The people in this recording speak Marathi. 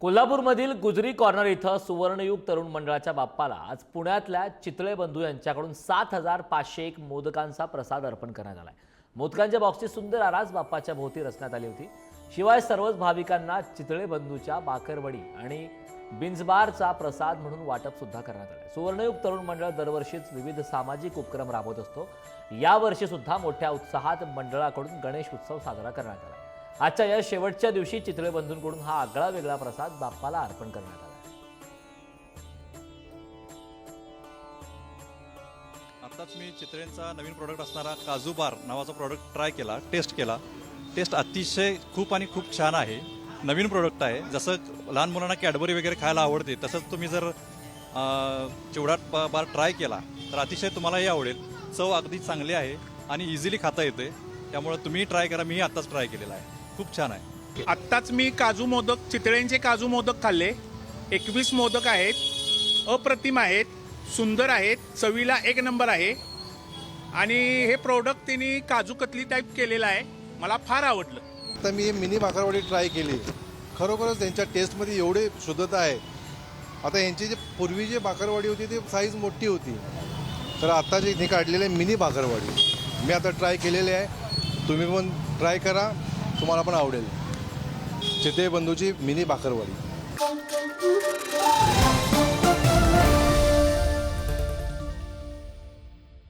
कोल्हापूरमधील गुजरी कॉर्नर इथं सुवर्णयुग तरुण मंडळाच्या बाप्पाला आज पुण्यातल्या चितळे बंधू यांच्याकडून सात हजार पाचशे एक मोदकांचा प्रसाद अर्पण करण्यात आलाय. मोदकांच्या बॉक्सची सुंदर आरास बाप्पाच्या भोवती रचण्यात आली होती. शिवाय सर्वच भाविकांना चितळे बंधूच्या बाकरवडी आणि बिंजबारचा प्रसाद म्हणून वाटप सुद्धा करण्यात आलं सुवर्णयुग तरुण मंडळ दरवर्षीच विविध सामाजिक उपक्रम राबवत असतो. यावर्षी सुद्धा मोठ्या उत्साहात मंडळाकडून गणेश उत्सव साजरा करण्यात आला. आजच्या या शेवटच्या दिवशी चितळे बंधूंकडून हा आगळा वेगळा प्रसाद बाप्पाला अर्पण करण्यात आला. आत्ताच मी चित्रेंचा नवीन प्रोडक्ट असणारा काजू बार नावाचा प्रोडक्ट ट्राय केला टेस्ट केला. टेस्ट अतिशय खूप आणि खूप छान आहे. नवीन प्रोडक्ट आहे. जसं लहान मुलांना कॅडबरी वगैरे खायला आवडते तसंच तुम्ही जर अं, चिवडा बार ट्राय केला तर अतिशय तुम्हालाही आवडेल. चव अगदी चांगली आहे आणि इझिली खाता येते. त्यामुळे तुम्ही ट्राय करा. मीही आत्ताच ट्राय केलेला आहे. खूप छान आहे. आत्ताच मी काजू मोदक चितळ्यांचे काजू मोदक खाल्ले. एकवीस मोदक आहेत अप्रतिम आहेत सुंदर आहेत चवीला एक नंबर आहे. आणि हे प्रोडक्ट त्यांनी काजू कतली टाईप केलेलं आहे. मला फार आवडलं. आता मी हे मिनी भाकरवडी ट्राय केली. खरोखरच त्यांच्या टेस्टमध्ये एवढे शुद्धता आहे. आता यांची जी पूर्वी जी भाकरवाडी होती ती साईज मोठी होती. तर आता जी इथे काढलेली आहे मिनी भाकरवाडी. मी आता ट्राय केलेली आहे. तुम्ही पण ट्राय करा. तुम्हाला पण आवडेल. चिते बंधूची मिनी भाकरवाडी.